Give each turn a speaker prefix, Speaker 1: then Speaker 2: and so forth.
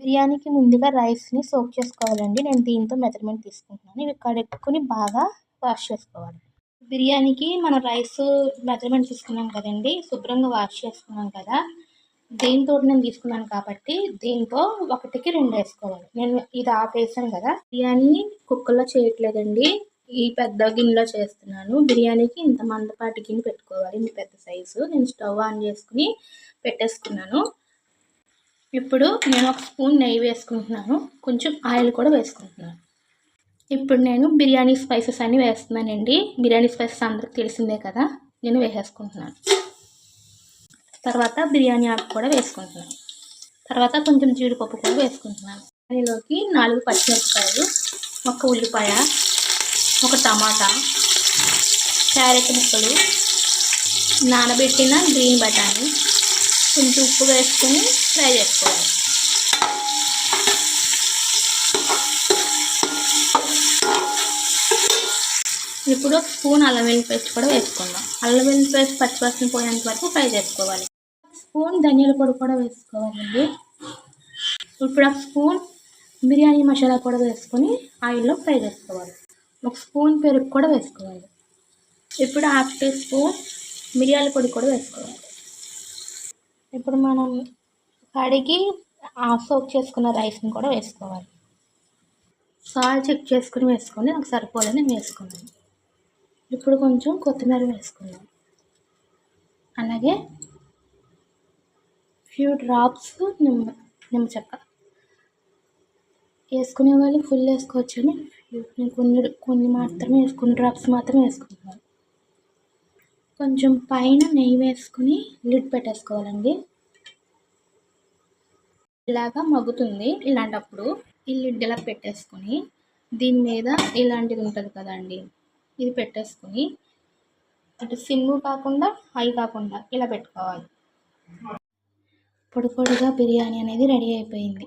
Speaker 1: బిర్యానీకి ముందుగా రైస్ని సోక్ చేసుకోవాలండి. నేను దీంతో మెజర్మెంట్ తీసుకుంటున్నాను. ఇవి కడుక్కుని బాగా వాష్ చేసుకోవాలి. బిర్యానీకి మనం రైస్ మెజర్మెంట్ తీసుకున్నాం కదండి. శుభ్రంగా వాష్ చేసుకున్నాం కదా. దీంతో నేను తీసుకున్నాను కాబట్టి దీంతో ఒకటికి రెండు వేసుకోవాలి. నేను ఇది ఆఫ్ వేసాను కదా. బిర్యానీ కుక్కర్లో చేయట్లేదండి. ఈ పెద్ద గిన్నెలో చేస్తున్నాను. బిర్యానీకి ఇంత మందపాటి గిన్నె పెట్టుకోవాలి. ఇంత పెద్ద సైజు. నేను స్టవ్ ఆన్ చేసుకుని పెట్టేసుకున్నాను. ఇప్పుడు నేను ఒక స్పూన్ నెయ్యి వేసుకుంటున్నాను. కొంచెం ఆయిల్ కూడా వేసుకుంటున్నాను. ఇప్పుడు నేను బిర్యానీ స్పైసెస్ అన్నీ వేస్తున్నానండి. బిర్యానీ స్పైసెస్ అందరికి తెలిసిందే కదా నేను వేసేసుకుంటున్నాను. తర్వాత బిర్యానీ ఆకు కూడా వేసుకుంటున్నాను. తర్వాత కొంచెం జీడిపప్పు కూడా వేసుకుంటున్నాను. దానిలోకి నాలుగు పచ్చిమిరపకాయలు ఒక ఉల్లిపాయ ఒక టమాటా క్యారెట్ ముక్కలు నానబెట్టిన గ్రీన్ బఠానీ కొంచెం ఉప్పు వేసుకొని ఫ్రై చేసుకోవాలి. ఇప్పుడు స్పూన్ అల్లం వెల్లుల్లి పేస్ట్ కూడా వేసుకుందాం. అల్లం వెల్లుల్లి పేస్ట్ పచ్చిపచ్చని పోయేంత వరకు ఫ్రై చేసుకోవాలి. స్పూన్ ధనియాల పొడి కూడా వేసుకోవాలండి ఇప్పుడు ఒక స్పూన్ బిర్యానీ మసాలా కూడా వేసుకొని ఆయిల్లో ఫ్రై చేసుకోవాలి. ఒక స్పూన్ పెరుగు కూడా వేసుకోవాలి. ఇప్పుడు హాఫ్ టీ స్పూన్ మిరియాల పొడి కూడా వేసుకోవాలి. ఇప్పుడు మనం కడిగి సోక్ చేసుకున్న రైస్ని కూడా వేసుకోవాలి. సాల్ట్ చెక్ చేసుకుని వేసుకొని నాకు సరిపోలేని వేసుకున్నాను. ఇప్పుడు కొంచెం కొత్తిమీర వేసుకుందాం అలాగే ఫ్యూ డ్రాప్స్ నిమ్మ నిమ్మ చెక్క వేసుకునే వాళ్ళు ఫుల్ వేసుకోవచ్చు అని కొన్ని కొన్ని మాత్రమే వేసుకుని డ్రాప్స్ మాత్రమే వేసుకుంటున్నాను. కొంచెం పైన నెయ్యి వేసుకుని లిడ్ పెట్టేసుకోవాలండి. ఇలాగా మగ్గుతుంది ఇలాంటప్పుడు ఈ లిడ్ ఇలా పెట్టేసుకొని దీని మీద ఇలాంటిది ఉంటుంది కదండి ఇది పెట్టేసుకొని అటు సిమ్ కాకుండా హై కాకుండా ఇలా పెట్టుకోవాలి. పొడి పొడిగా బిర్యానీ అనేది రెడీ అయిపోయింది.